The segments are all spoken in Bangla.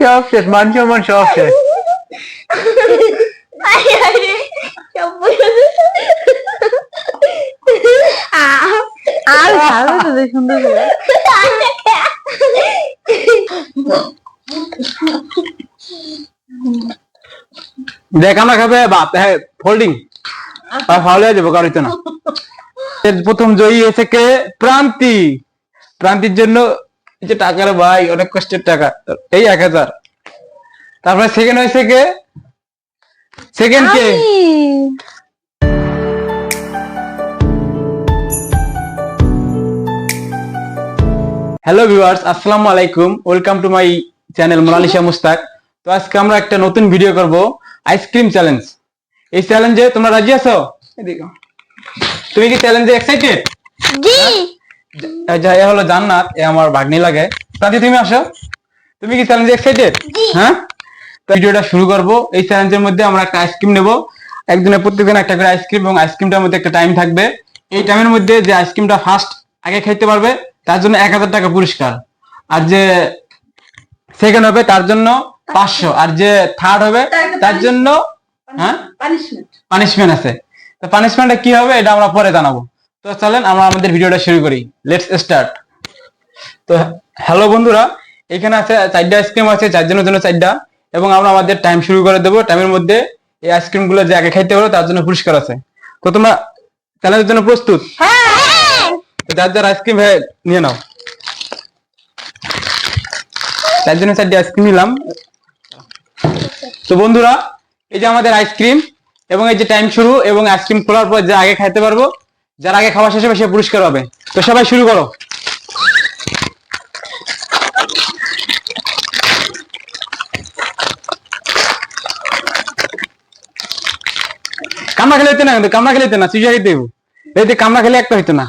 সব শেষ মান সম্মান সব শেষ আরে ভালো তো সুন্দর দেখ আমরা খাবে বাপ হ্যাঁ ফোল্ডিং আর ফাউল যাব কারও না প্রথম জয়ী হয়েছে কে? প্রান্তি। প্রান্তির জন্য যে টাকার ভাই, অনেক কষ্টের টাকা। এই এক হাজার। তারপরে সেকেন্ড হয়েছে কে? সেকেন্ড কে? হ্যালো ভিউয়ার্স আসসালামু আলাইকুম। Welcome to my channel Monalisa Mushtaq. তো আজকে আমরা একটা নতুন ভিডিও করব আইসক্রিম চ্যালেঞ্জ এই চ্যালেঞ্জে তোমরা রাজি আছো? এদিকে। তুমি কি চ্যালেঞ্জে এক্সাইটেড জি। যা এ হলো জান্নাত এ আমার ভাগ্নি লাগে। প্রান্তি তুমি আসো। তুমি কি চ্যালেঞ্জে এক্সাইটেড হ্যাঁ? তো ভিডিওটা শুরু করব। এই চ্যালেঞ্জের মধ্যে আমরা একটা আইসক্রিম নেব। একদিনে প্রত্যেকদিন একটা করে আইসক্রিম এবং আইসক্রিমটার মধ্যে একটা টাইম থাকবে। এই টাইমের মধ্যে যে আইসক্রিমটা ফার্স্ট আগে খাইতে পারবে তার জন্য এক হাজার টাকা পুরস্কার। আর যে সেকেন্ড হবে তার জন্য পাঁচশো। আর যে থার্ড হবে তার জন্য হ্যাঁ? পানিশমেন্ট পানিশমেন্ট আছে। তো পানিশমেন্টটা কি হবে, এটা আমরা পরে জানাব। তো চলেন, আমরা আমাদের ভিডিওটা শুরু করি। লেটস স্টার্ট তো হ্যালো বন্ধুরা, এখানে আছে চারটা আইসক্রিম আছে চারজনের জন্য চারটা। এবং আমরা আমাদের টাইম শুরু করে দেবো। টাইমের মধ্যে এই আইসক্রিমগুলো যে আগে খাইতে পারো, তার জন্য পুরস্কার আছে। তো তোমরা চ্যালেঞ্জের জন্য প্রস্তুত? যার যার আইসক্রিম নিয়ে নাও। তার জন্য চারটি আইসক্রিম নিলাম। তো বন্ধুরা, এই যে আমাদের আইসক্রিম এবং এই যে টাইম শুরু এবং আইসক্রিম খোলার পর যে আগে খাইতে পারব যার আগে খাওয়া শেষ হবে সে পুরস্কার হবে তো সবাই শুরু করো। কামড়া খেলে হইতো না কিন্তু কামড়া খেলে হইতো না সুইজা খেতে এই যে কামড়া খেলে একটা হইতো না।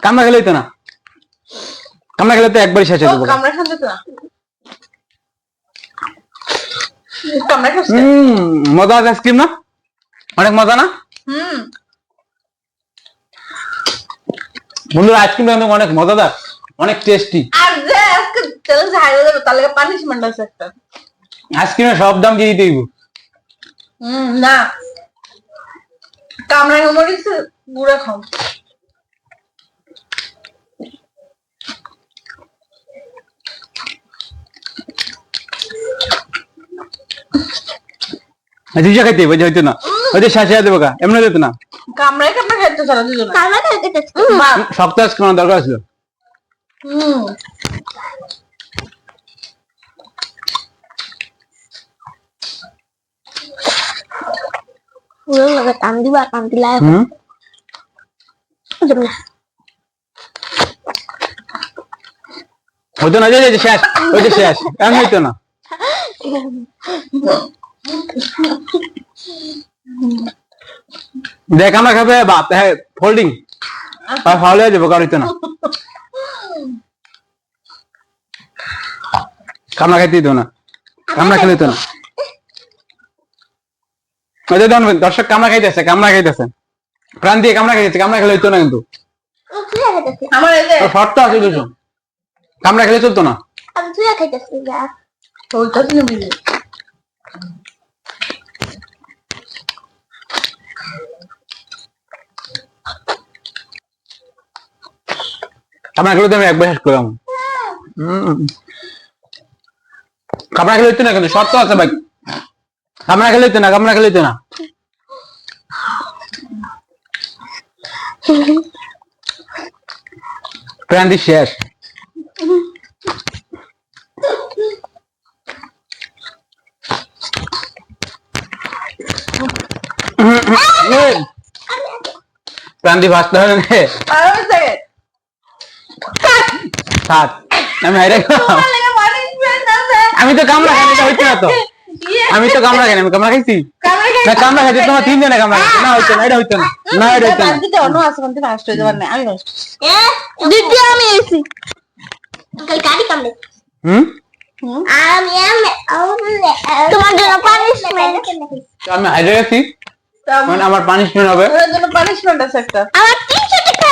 কামড়া খেলে হইতো না। কামড়া খেলে তো একবারই শেষ যাব। কামড়া খাবে তো হম মজা আছে আইসক্রিম না? অনেক মজা না? হুম। বন্ধুরা আইসক্রিমটা কিন্তু অনেক মজাদার অনেক টেস্টি আজকে পানিশমেন্ট আছে একটা। আইসক্রিমের সব দাম দিয়ে হইব। হুম না। কামড়া মরিচ গুঁড়া খাও। খাইতে হইব, ওই যে হইতো না। ওই যে শেষ হয়ে দেবো গা এমনি হইতো না। কামড়াই কামড়া খাইতে চালা দুজন। কালমা খাইতে শক্ত আইসক্রিম আনার দরকার ছিল? হুম। না। যে- শেষ ওই যে শেষ এমন হইতো না। দেখ আমরা খাবে বাপ হ্যাঁ ফোল্ডিং আর ফাউল হয়ে যাব কারও না। কামড়া খাইতে দিত না। কামড়া খেলে হইতো না। দর্শক কামড়া খাইতেছে কামড়া খাইতেছে। প্রাণ দিয়ে কামড়া খাইতেছে কামড়া খেলে হইতো না কিন্তু। শর্ত আছে দুটো। কামড়া খেলে চলতো না। কামড়া খেলে তো আমি একবার শেষ করলাম। কামড়া খেলে হইতো না কিন্তু শর্ত আছে ভাই। কামড়া খেলে হইতো না কামড়া খেলে হইতো না। প্রান্তি শেষ। প্রান্তি ভাসতে হবে আমি সাত আমি হাইরে আমি তো কামড়া খাই এটা হইতো না তো। আমি তো কামড়া খাই আমি কামড়া খাইছি? কামড়া না কামড়া খাইছি তোমার তিন জনে কামড়া খাইছে। না হইতো না এটা হইতো না। না এটা হইতো না। দিতে অন্য হয়ে যাবার না আমি দ্বিতীয় আমি এসি কাল গাড়ি কামড়ে হুম? আমি আমি তোমার জন্য পানিশমেন্ট আমি হাইরে গেছি মানে আমার পানিশমেন্ট হবে। ওর জন্য পানিশমেন্ট আছে একটা। আমার তিনশো টাকা।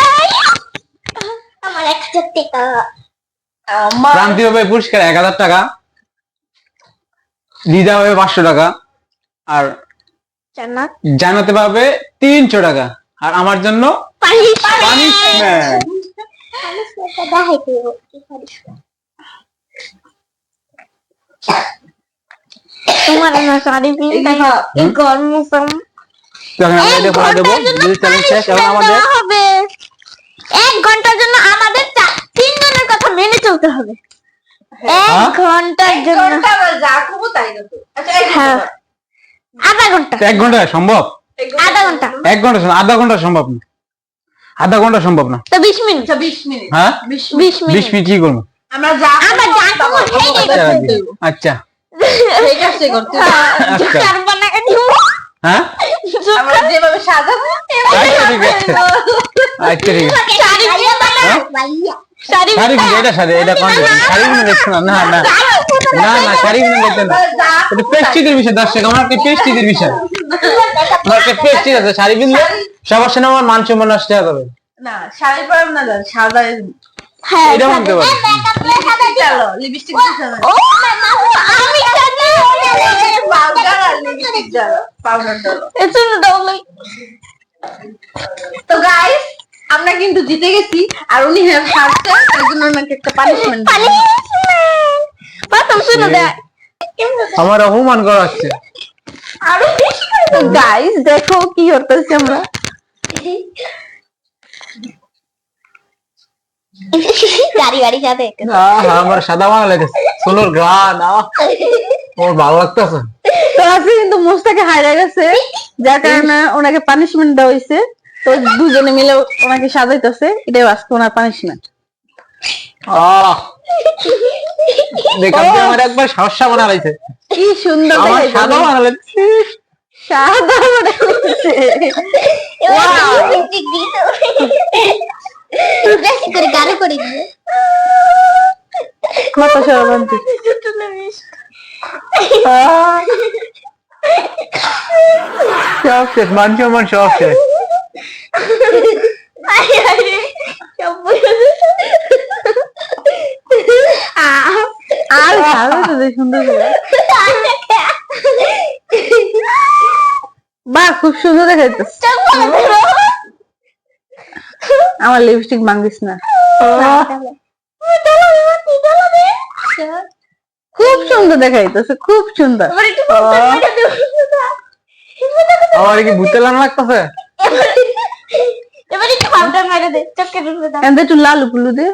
হাজার টাকা আমার হবে পুরস্কার এক হাজার টাকা লিজা হবে পাঁচশো টাকা আর জানাতে পারবে তিনশো টাকা। আর আমার জন্য। তোমার না শাড়ি পিনতে এই গরম মৌসুম তখন আমরা পড়া দেবো। চ্যালেঞ্জ শেষ এবং আমাদের হবে। এক ঘণ্টার জন্য আমাদের তিনজনের কথা মেনে চলতে হবে। এক হ্যাঁ? ঘণ্টার জন্য আচ্ছা হ্যাঁ। ঘণ্টা। আধা ঘণ্টা। এক ঘণ্টা সম্ভব? আধা ঘণ্টা। এক ঘণ্টা আধা ঘণ্টা সম্ভব না। আধা ঘণ্টা সম্ভব না। তো বিশ মিনিট। আচ্ছা বিশ মিনিট। হ্যাঁ? বিশ মিনিট। কি করব? আমরা যা আমরা যা আচ্ছা। রাজি। আচ্ছা। করতে হ্যাঁ? আমরা যেভাবে সাজাবো আচ্ছা ঠিক শাড়ি এটা শাড়ি এটা কোন শাড়ি? কিনে দেখছ না? না না। না না শাড়ি দেখছ না। এটা পেস্টিদের বিষয় দর্শক আমার একটা পেস্টিদের বিষয়। আমার একটা পেস্টিজ আছে শাড়ি কিনলে সবার সামনে আমার মান সম্মান নষ্ট হয়ে যাবে। না শাড়ি পরাম না সাদা এটা মানতে পারি। চলো লিপস্টিক ও আমি পাউডার আর লিপস্টিক তো গাইস আমরা কিন্তু জিতে গেছি আর উনি হেল্প হারছে তার জন্য ওনাকে একটা পানিশমেন্ট পানি প্রথম শুনো দে আমার অপমান করা হচ্ছে। আরও বেশি করে তো গাইস দেখো কি করতেছি আমরা। গাড়ি বাড়ি যাবে আমার সাদা ভালো লেগেছে সোনোর গান আমার ভালো লাগতেছে। তো আজকে কিন্তু মোস্তাকে হারিয়ে গেছে। যার কারণে ওনাকে পানিশমেন্ট দেওয়া হয়েছে তো দুজনে মিলে ওনাকে সাজাইতেছে। এটাই আজকে ওনার পানিশমেন্ট আহ। আমার একবার সমস্যা বানা লাইছে কি সুন্দর সাদা বানা লাইছে সাদা বানাইছে। বেশি করে গাড়ি করে দিয়ে কত সব শেষ মান সব শেষ আর ভালো সুন্দর। বাহ খুব সুন্দর আমার লিপস্টিক ভাঙিস না। খুব সুন্দর দেখাইতেছে খুব সুন্দর। আমার কি ভূতে লান লাগতেছে? এবার একটু পাউডার মেরে দে চক্কের উপরে দাও। এতে একটু লাল পুলু দে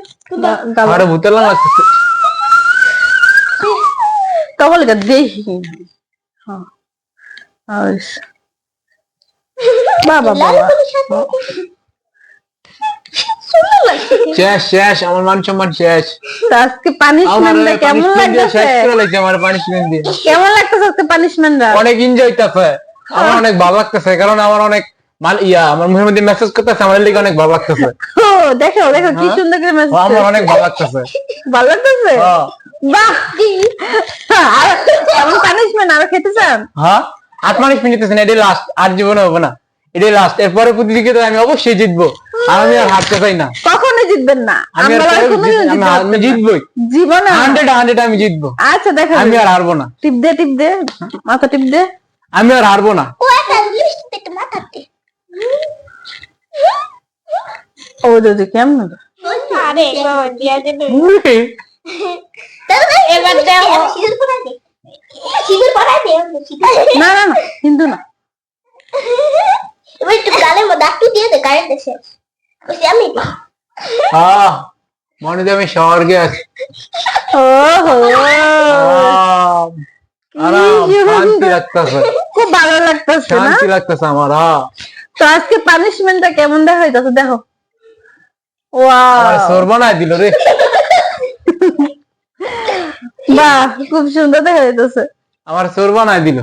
গাল আমার ভূতে লান লাগতেছে। তবল গা দেখি হ্যাঁ। আর বাবা বাবা। সুন্দর লাগছে শেষ শেষ আমার মান সম্মান শেষ। আজকে পানিশমেন্ট কেমন লাগতেছে? শেষ করে লাইছে আমার পানিশমেন্ট দিয়ে। কেমন লাগতেছে আজকে পানিশমেন্ট অনেক এনজয় আমার অনেক ভালো লাগতেছে কারণ আমার অনেক মাল ইয়া আমার মুখের মধ্যে মেসেজ করতেছে আমার লিগে অনেক ভালো লাগতেছে। ও দেখো দেখো কি হ্যাঁ? সুন্দর করে মেসেজ আমার অনেক ভালো লাগতেছে। ভালো লাগতেছে। বাহ! আর এমন পানিশমেন্ট আর খেতে চান? হ্যাঁ? আট মানুষ মিনিটেছে না এটাই লাস্ট আর জীবনে হবে না। এটাই লাস্ট এরপরে প্রতিযোগিতায় আমি অবশ্যই জিতবো। আমি আর হারতে চাই না। কখনো জিতবেন না। আমি আমি-। জিতবই। জীবনে হান্ড্রেড হান্ড্রেড আমি জিতবো। আচ্ছা দেখো আমি আর হারবো না। টিপ দে টিপ দে। মাথা টিপ দে। আমি আর হারবো না। ও একটা লিপস্টিক একটু মাথাতে। ও দিদি কেমন? না না না কিন্তু না এবার একটু গালের মধ্যে একটু দিয়ে দে গায়ের দেশে বুঝলি আমি দিই। আহ মনে হয় আমি স্বর্গে আছি। ও আরাম, আরাম শান্তি লাগতেছে। খুব ভালো লাগতেছে না? শান্তি লাগতেছে আমার। তো আজকে পানিশমেন্টটা কেমন দেখা। হইতাছে দেখো ওয়াও সোর বানাই দিল রে। বাহ খুব সুন্দর দেখা হইতাছে আমার সোর বানাই দিল।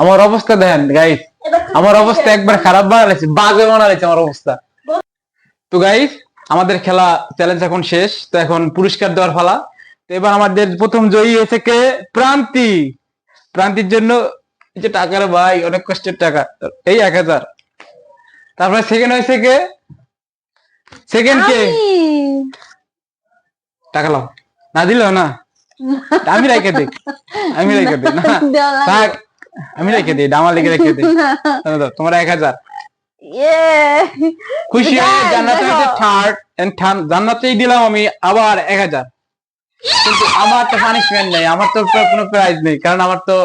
আমার অবস্থা দেখেন গাইস আমার অবস্থা একবার খারাপ বানাইছে বাজে বানাইছে আমার অবস্থা। তো গাইস আমাদের খেলা চ্যালেঞ্জ এখন শেষ তো এখন পুরস্কার দেওয়ার ফালা তো এবার আমাদের প্রথম জয়ী হয়েছে কে? প্রান্তি। প্রান্তির জন্য যে টাকার ভাই অনেক কষ্টের টাকা। এই এক হাজার। তারপরে সেকেন্ড হয়েছে কে? সেকেন্ড কে? টাকা লাও। না দিলেও না? আমি রেখে দিই। আমি রেখে দিই। না। থাক। আমি রেখে দিই। ডামা লেগে রেখে দিই। তোমার এক হাজার। ইয়ে। খুশি হয়ে Guys, জান্নাতে দেখো। হচ্ছে থার্ড জান্নাতেই দিলাম আমি আবার এক হাজার। কিন্তু আমার তো পানিশমেন্ট নেই। আমার তো কোনো প্রাইজ নেই। কারণ আমার তো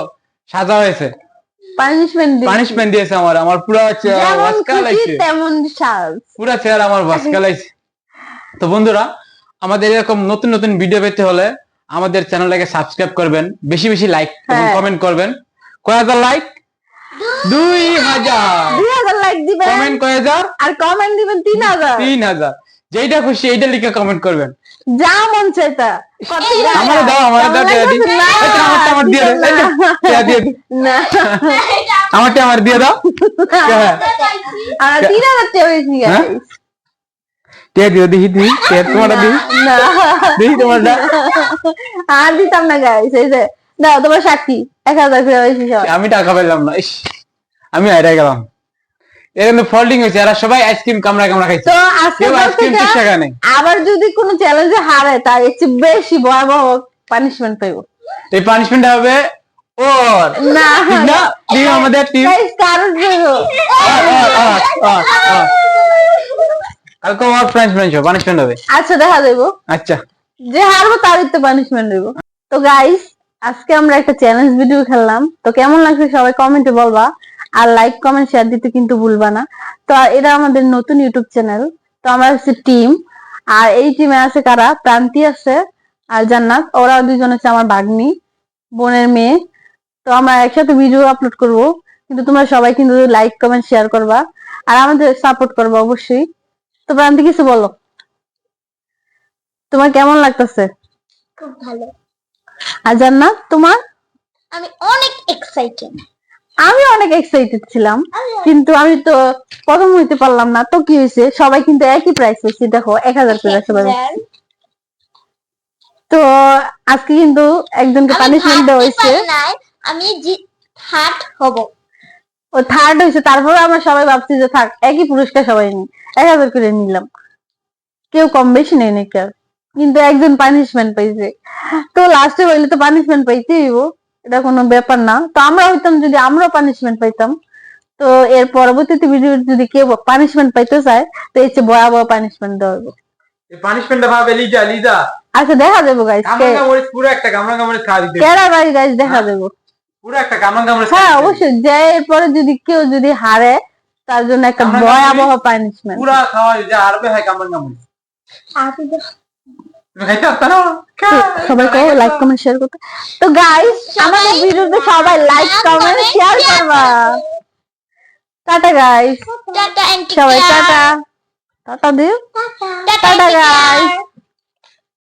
সাজা হয়েছে। পানিশমেন্ট পানিশমেন্ট দিয়েছে আমার। আমার পুরো তেমন সাজ। পুরো চেয়ার আমার ওয়াসকা লাগছে তো বন্ধুরা আমাদের এরকম নতুন নতুন ভিডিও পেতে হলে আমাদের চ্যানেলটাকে সাবস্ক্রাইব করবেন বেশি বেশি লাইক এবং হ্যাঁ। কমেন্ট করবেন। কয় হাজার লাইক দুই হাজার। দুই হাজার লাইক দিবেন। কমেন্ট কয় হাজার? আর কমেন্ট দিবেন তিন হাজার। তিন হাজার। যেইটা খুশি এইটা লিখে কমেন্ট করবেন। যা মন চাইতা কত টাকা? আমার দাও আমার দাও তো আমারটা আমার দিয়ে দে। এই তো, টিয়া দিয়ে দে। না। আমারটা আমার দিয়ে দাও। হ্যাঁ। আর তিন হাজার টাকা দিও তোমারটা না। তোমারটা? আর দিতাম না গাইস এই যে দাও তোমার সাক্ষী। এক হাজার করে হয়েছে আমি টাকা পেলাম না ইস। আমি হাইরা গেলাম। এখানে ফল্ডিং হয়েছে এরা সবাই আইসক্রিম কামড়া কামড়া খাইছে। তো আজকে আইসক্রিম তো আবার যদি কোনো চ্যালেঞ্জে হারে তার চেয়ে বেশি ভয়াবহ পানিশমেন্ট পাইব। এই পানিশমেন্ট হবে ওর। না। না টিম আমাদের টিম কালকে ফ্রেঞ্চ পানিশমেন্ট হবে আচ্ছা দেখা দেবো। আচ্ছা। যে হারবো তারই তো পানিশমেন্ট দেবো। তো গাইস আজকে আমরা একটা চ্যালেঞ্জ ভিডিও খেললাম। তো কেমন লাগছে সবাই কমেন্টে বলবা। আর লাইক কমেন্ট শেয়ার দিতে কিন্তু ভুলবা না। তো এটা আমাদের নতুন ইউটিউব চ্যানেল তো আমরা হচ্ছে টিম আর এই টিমে আছে কারা? প্রান্তি আছে আর জান্নাত। ওরা দুজন হচ্ছে আমার ভাগ্নি বোনের মেয়ে। তো আমরা একসাথে ভিডিও আপলোড করব। কিন্তু তোমরা সবাই কিন্তু লাইক কমেন্ট শেয়ার করবা। আর আমাদের সাপোর্ট করবা অবশ্যই। তো প্রান্তি কিছু বলো। তোমার কেমন লাগতেছে? খুব ভালো। আর জান্নাত তোমার? আমি অনেক এক্সাইটেড আমি অনেক এক্সাইটেড ছিলাম কিন্তু আমি তো প্রথম হইতে পারলাম না। তো কি হয়েছে? সবাই কিন্তু একই প্রাইস পেয়েছি দেখো এক হাজার করে সবাই তো আজকে কিন্তু একজনকে পানিশমেন্ট দেওয়া হয়েছে। আমি থার্ড হব। ও থার্ড হয়েছে তারপরে আমরা সবাই ভাবছি যে থাক একই পুরস্কার সবাই নি এক হাজার করে নিলাম। কেউ কম বেশি নেই নাকি আর কিন্তু একজন পানিশমেন্ট পাইছে। তো লাস্টে হইলে তো পানিশমেন্ট পাইতেই এটা কোনো ব্যাপার না। তো আমরা হইতাম যদি আমরাও পানিশমেন্ট পাইতাম তো এর পরবর্তীতে ভিডিও যদি কেউ পানিশমেন্ট পাইতে চায় তো এই চেয়ে ভয়াবহ পানিশমেন্ট দেওয়া হবে। পানিশমেন্টটা ভাবে লিজা লিজা। আচ্ছা দেখা যাব গাইস পুরো একটা কামড়া কামড়ে খাওয়া দিতে কেরা গাইস গাইস দেখা যাব পুরো একটা হ্যাঁ অবশ্যই। যে এরপরে যদি কেউ যদি হারে তার জন্য একটা ভয়াবহ পানিশমেন্ট পুরা খাওয়া যা আরবে হয় কামড়া কামড়ে লাইক কমেন্ট শেয়ার করতে। তো গাইস আমাদের ভিডিওতে সবাই লাইক কমেন্ট শেয়ার করবা। টাটা গাইস টাটা সবাই টাটা। টাটা দিও টাটা টাটা গাইস